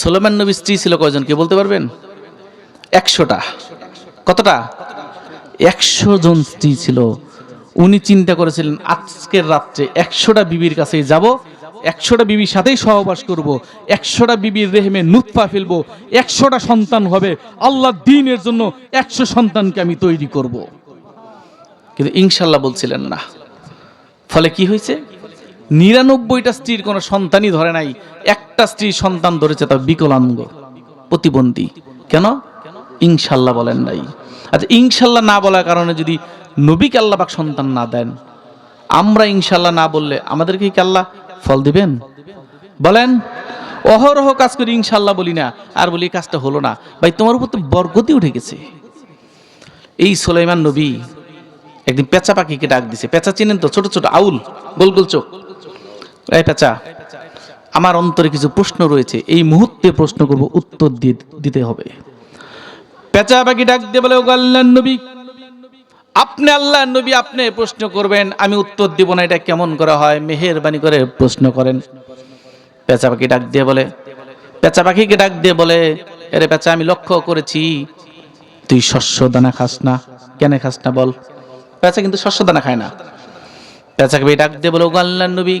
সোলেমান নবী স্ত্রী ছিল কয়জন? কে বলতে পারবেন? একশোটা। কতটা? একশো জন স্ত্রী ছিল। উনি চিন্তা করেছিলেন, আজকের রাত্রে একশোটা বিবির কাছে যাব, একশোটা বিবির সাথেই সহবাস করব, একশোটা বিবির রেহেমে নুৎপা ফেলব, একশোটা সন্তান হবে, আল্লাহ দিনের জন্য একশো সন্তানকে আমি তৈরি করব। কিন্তু ইনশাল্লাহ বলছিলেন না। ফলে কি হয়েছে? নিরানব্বইটা স্ত্রীর কোনো সন্তানই ধরে নাই। একটা স্ত্রী সন্তান ধরেছে তা বিকলাঙ্গ প্রতিবন্ধী। কেন? ইনশাল্লাহ বলেন নাই। আচ্ছা ইনশাল্লাহ না বলার কারণে যদি নবীকে আল্লাহবাক সন্তান না দেন, আমরা ইনশাল্লাহ না বললে আমাদেরকে কি আল্লাহ ফল দিবেন? বলেন, অহরহ কাজ করি ইনশাল্লাহ বলি না, আর বলি কাজটা হলো না। ভাই, তোমার উপর তো বরগতি উঠে গেছে। এই সোলাইমান নবী একদিন পেঁচা পাখিকে ডাক দিছে। পেঁচা চিনেন তো? ছোট ছোট আউল, গোল গোল চোখ। এই পেঁচা আমার অন্তরে কিছু প্রশ্ন রয়েছে। এই মুহূর্তে প্রশ্ন করব, উত্তর দিতে হবে। পেঁচা পাখি ডাক দিয়ে বলে, ওগো আল্লাহর নবী, আপনি আল্লাহ নবী, আপনি প্রশ্ন করবেন। আমি উত্তর দিব না, এটা কেমন করা হয়? মেহেরবানি করে প্রশ্ন করেন। পেঁচা পাখি ডাক দিয়ে বলে, পেঁচা পাখিকে ডাক দিয়ে বলে আরে পেঁচা, আমি লক্ষ্য করেছি, তুই শস্য দানা খাস না। কেন খাস না বল? পেঁচা কিন্তু শস্য দানা খায় না। পেঁচাকে ডাক দিয়ে বলে, "ওগো আল্লাহর নবী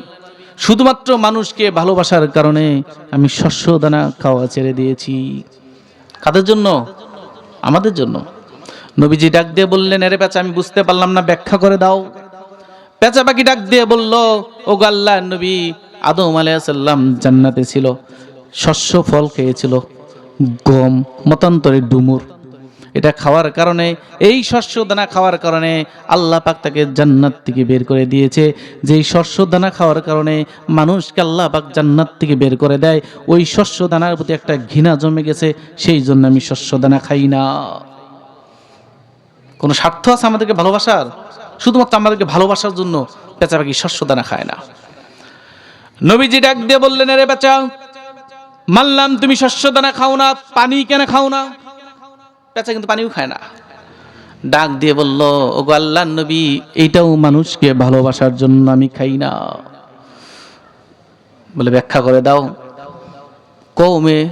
শুধুমাত্র মানুষকে ভালোবাসার কারণে আমি শস্য দানা খাওয়া ছেড়ে দিয়েছি। কাদের জন্য? আমাদের জন্য। নবীজি ডাক দিয়ে বললেন, আরে পেঁচা, আমি বুঝতে পারলাম না, ব্যাখ্যা করে দাও। পেঁচা পাখি ডাক দিয়ে বলল ও আল্লাহ, নবী আদম আলাইসাল্লাম জান্নাতে ছিল, শস্য ফল খেয়েছিল, গম, মতান্তরে ডুমুর। এটা খাওয়ার কারণে, এই শস্য দানা খাওয়ার কারণে আল্লাহ পাক তাকে জান্নাত থেকে বের করে দিয়েছে। যেই শস্য দানা খাওয়ার কারণে মানুষকে আল্লাহ পাক জান্নাত থেকে বের করে দেয়, ওই শস্য দানার প্রতি একটা ঘৃণা জমে গেছে, সেই জন্য আমি শস্য দানা খাই না। কোনো স্বার্থ আছে আমাদেরকে ভালোবাসার? শুধুমাত্র আমাদেরকে ভালোবাসার জন্য পেঁচা পাখি শস্য দানা খায় না। নবীজি ডাক দিয়ে বললেন রে বেচা মানলাম তুমি শস্য দানা খাও না, পানি কেন খাও না? পেঁচা কিন্তু পানিও খায় না। ডাক দিয়ে বলল ও আল্লাহ নবী, এইটাও মানুষকে ভালোবাসার জন্য আমি খাই না। বলে ব্যাখ্যা করে দাও। কৌমে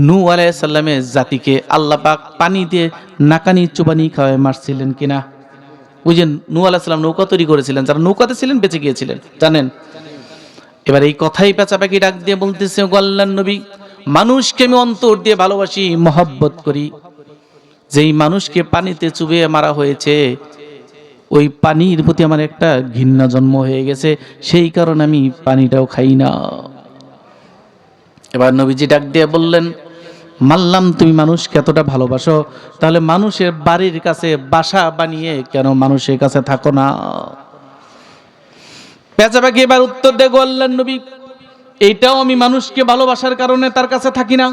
নু আলাইসাল্লামের জাতিকে আল্লাহ পাক পানি দিয়ে নাকানি চুবানি খাওয়ায় মারছিলেন কিনা? যে নু আলাইসাল্লাম নৌকা তৈরি করেছিলেন, যারা নৌকাতে ছিলেন, বেঁচে গিয়েছিলেন, জানেন? এবার এই কথাই পেঁচা পাখি ডাক দিয়ে বলতেছে, "ওগো আল্লাহর নবী, মানুষকে আমি অন্তর দিয়ে ভালোবাসি, মহব্বত করি। যেই মানুষকে পানিতে চুবিয়ে মারা হয়েছে, ওই পানির প্রতি আমার একটা ঘৃণা জন্ম হয়ে গেছে, সেই কারণে আমি পানিটাও খাই না। এবার নবীজি ডাক দিয়ে বললেন, মানলাম তুমি মানুষকে এতটা ভালোবাসো, তাহলে মানুষের বাড়ির কাছে বাসা বানিয়ে কেন মানুষের কাছে থাকো না? পেঁচা এবার উত্তর দিয়ে বললেন, নবী এইটাও আমি মানুষকে ভালোবাসার কারণে তার কাছে থাকি না।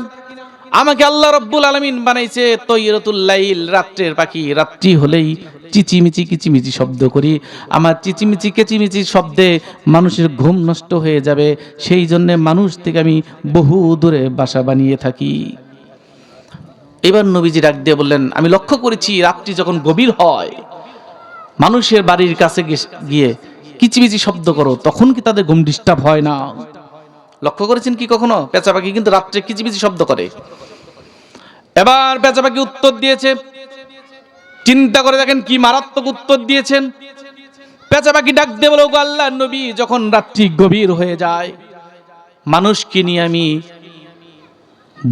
আমাকে আল্লাহ রব্বুল আলমিন বানাইছে তৈরতুল্লাইল রাত্রের পাখি। রাত্রি হলেই চিচিমিচি কিচিমিচি শব্দ করি। আমার চিচিমিচি কেচিমিচি শব্দে মানুষের ঘুম নষ্ট হয়ে যাবে। সেই জন্যে মানুষ থেকে আমি বহু দূরে বাসা বানিয়ে থাকি। এবার নবীজি ডাক দিয়ে বললেন, আমি লক্ষ্য করেছি, রাত্রি যখন গভীর হয়, মানুষের বাড়ির কাছে গিয়ে কিচিমিচি শব্দ করো, তখন কি তাদের ঘুম ডিস্টার্ব হয় না? লক্ষ্য করেছেন কি কখনো? পেঁচা পাখি কিন্তু রাত্রে কিচিমিচি শব্দ করে। এবার পেঁচা পাখি উত্তর দিয়েছে। চিন্তা করে দেখেন কি মারাত্মক উত্তর দিয়েছেন। পেঁচা পাখি ডাক দিয়ে বলো আল্লাহ নবী, যখন রাত্রি গভীর হয়ে যায়, মানুষকে নিয়ে আমি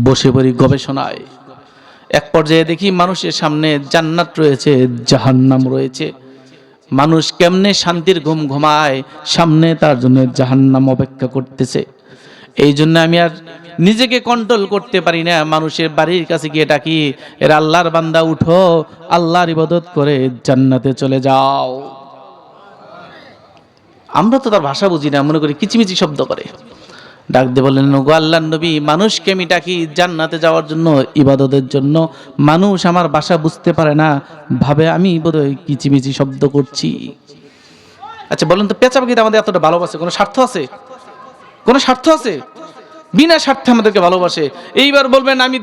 বসে পড়ি গবেষণায়। এক পর্যায়ে দেখি মানুষের সামনে জান্নাত রয়েছে, জাহান্নাম রয়েছে। মানুষ কেমনে শান্তির ঘুম ঘুমায়, সামনে তার জন্য জাহান্নাম অপেক্ষা করতেছে। এই জন্য আমি আর নিজেকে কন্ট্রোল করতে পারি না। মানুষের বাড়ির কাছে গিয়ে ডাকি, এর আল্লাহর বান্দা, উঠো, আল্লাহর ইবাদত করে জান্নাতে চলে যাও। আমরা তো তার ভাষা বুঝি না, মনে করি কিচিমিচি শব্দ করে। ডাক দিয়ে বললেন গো আল্লাহর নবী, মানুষকে আমি ডাকি জান্নাতে যাওয়ার জন্য, ইবাদতের জন্য। মানুষ আমার ভাষা বুঝতে পারে না, ভাবে আমি বোধহয় কিচিমিচি শব্দ করছি। আচ্ছা বলেন তো পেঁচা পাখিতে আমাদের এতটা ভালোবাসে, কোনো স্বার্থ আছে? কোনো স্বার্থ আছে? বিনা স্বার্থে আমাদেরকে ভালোবাসে। এইবার বলবেন, আমি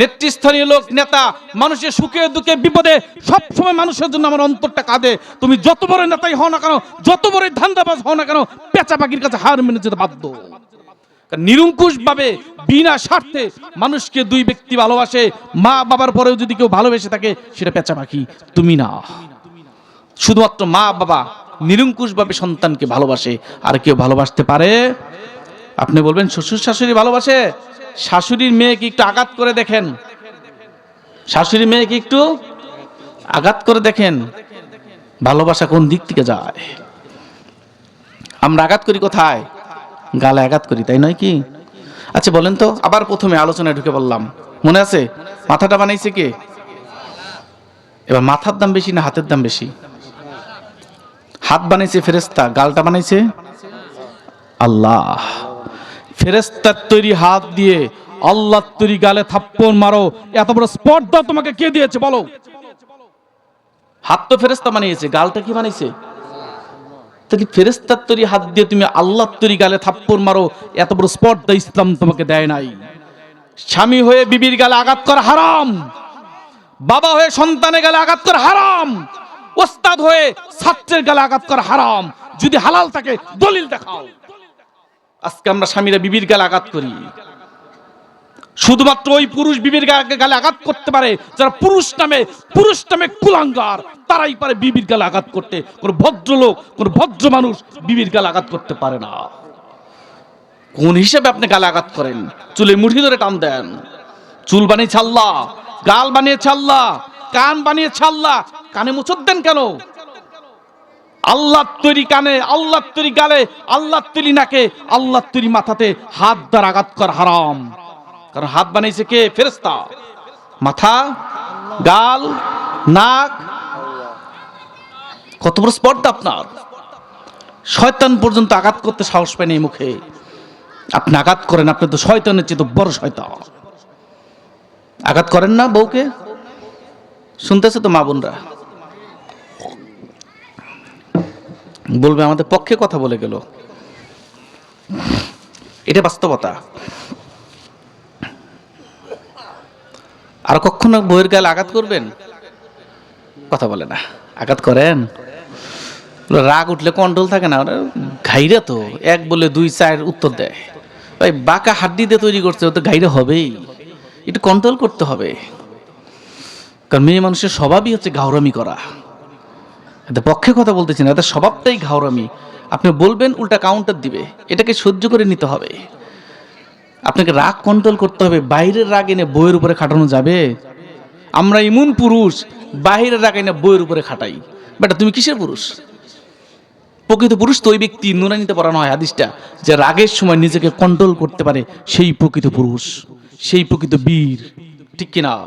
নেতৃস্থানীয় লোক, নেতা, মানুষের সুখে দুঃখে বিপদে সব সময় মানুষের জন্য আমার অন্তরটা কাঁদে। তুমি যত বড় নেতাই হও না কেন, যত বড় ধান্দাবাজ হও না কেন, পেঁচা পাখির কাছে হার মেনে যেতে বাধ্য। নিরঙ্কুশ ভাবে বিনা স্বার্থে মানুষকে দুই ব্যক্তি ভালোবাসে, মা বাবার পরেও যদি কেউ ভালোবেসে থাকে, সেটা পেঁচা পাখি, তুমি না। শুধুমাত্র মা, বাবা নিরঙ্কুশ ভাবে সন্তানকে ভালোবাসে, আর কেউ ভালোবাসতে পারে আপনি বলবেন, শ্বশুর শাশুড়ি ভালোবাসে? শাশুড়ির মেয়েকে একটু আঘাত করে দেখেন? শাশুড়ি মেয়েকে একটু আঘাত করে দেখেন? ভালোবাসা কোন দিক থেকে যায়? আমরা আঘাত করি কোথায়? গালে আঘাত করি, তাই নয় কি? আচ্ছা বলেন তো, আবার প্রথমে আলোচনায় ঢুকে বললাম। মনে আছে? মাথাটা বানাইছে কে? এবার মাথার দাম বেশি না হাতের দাম বেশি? হাত বানাইছে ফেরেস্তা গালটা বানাইছে? আল্লাহ। ফেরেস্তার তৈরি হাত দিয়ে আল্লাহর তৈরি গালে থাপ্পড় মারো। এত বড় স্পর্ধা তোমাকে কে দিয়েছে বলো? হাত তো ফেরেস্তা বানিয়েছে, গালটা কি বানিয়েছে? তাহলে ফেরেস্তার তৈরি হাত দিয়ে তুমি আল্লাহর তৈরি গালে থাপ্পড় মারো? এত বড় স্পর্ধা ইসলাম তোমাকে দেয় নাই। স্বামী হয়ে বিবির গালে আঘাত করা হারাম। বাবা হয়ে সন্তানের গালে আঘাত করা হারাম। ওস্তাদ হয়ে ছাত্রের গালে আঘাত করা হারাম। যদি হালাল থাকে, দলিল দেখাও। আজকে আমরা স্বামীরা বিবির গালে আঘাত করি। শুধুমাত্র ওই পুরুষ বিবির গালে আঘাত করতে পারে, যারা পুরুষ নামে পুরুষ নামে কুলাঙ্গার, তারাই পারে বিবির গালে আঘাত করতে। কোন ভদ্রলোক, কোন ভদ্র মানুষ বিবির গালে আঘাত করতে পারে না। কোন হিসেবে আপনি গালে আঘাত করেন? চুলে মুঠি ধরে টান দেন। চুল বানিয়ে আল্লাহ, গাল বানিয়ে আল্লাহ, কান বানিয়ে আল্লাহ। কানে মুচত দেন কেন? আল্লাহ তৈরি কানে আল্লাহ তৈরি গালে আল্লাহ তৈরি নাকে আল্লাহ তৈরি মাথাতে হাত দ্বারা আঘাত কর হারাম। কারণ হাত বানাইছে কে? ফেরেস্তা মাথা, গাল, নাক। কত বড় স্পর্ধা আপনার। শয়তান পর্যন্ত আঘাত করতে সাহস পায়নি এই মুখে। আপনি আঘাত করেন, আপনি তো শয়তানের চেয়ে তো বড় শয়তান। আঘাত করেন না বউকে? শুনতেছে তো মা বোনরা। বলবে, আমাদের পক্ষে কথা বলে গেল। এটা বাস্তবতা। আর কখনো বইয়ের গায়ে আঘাত করবেন? কথা বলে না। আঘাত করেন? রাগ উঠলে কন্ট্রোল থাকে না। ওরা ঘাইরা তো, এক বলে দুই, চার উত্তর দেয়। বাঁকা হাড্ডি দিয়ে তৈরি করছে, ও তো ঘাইরা হবেই। একটু কন্ট্রোল করতে হবে। কারণ মেয়ে মানুষের স্বভাবই হচ্ছে ঘাওরামি করা। এদের পক্ষে কথা বলতেছি না, এদের স্বভাবটাই ঘাওরামি। আপনি বলবেন, উল্টা কাউন্টার দিবে। এটাকে সহ্য করে নিতে হবে। আপনাকে রাগ কন্ট্রোল করতে হবে। বাইরের রাগ এনে বইয়ের উপরে খাটানো যাবে? আমরা ইমন পুরুষ, বাইরের রাগ এনে বইয়ের উপরে খাটাই। বেটা, তুমি কিসের পুরুষ? প্রকৃত পুরুষ তো ওই ব্যক্তি, নুরানিতে পড়ানো হয় হাদিসটা, যে রাগের সময় নিজেকে কন্ট্রোল করতে পারে সেই প্রকৃত পুরুষ, সেই প্রকৃত বীর। ঠিক কিনা?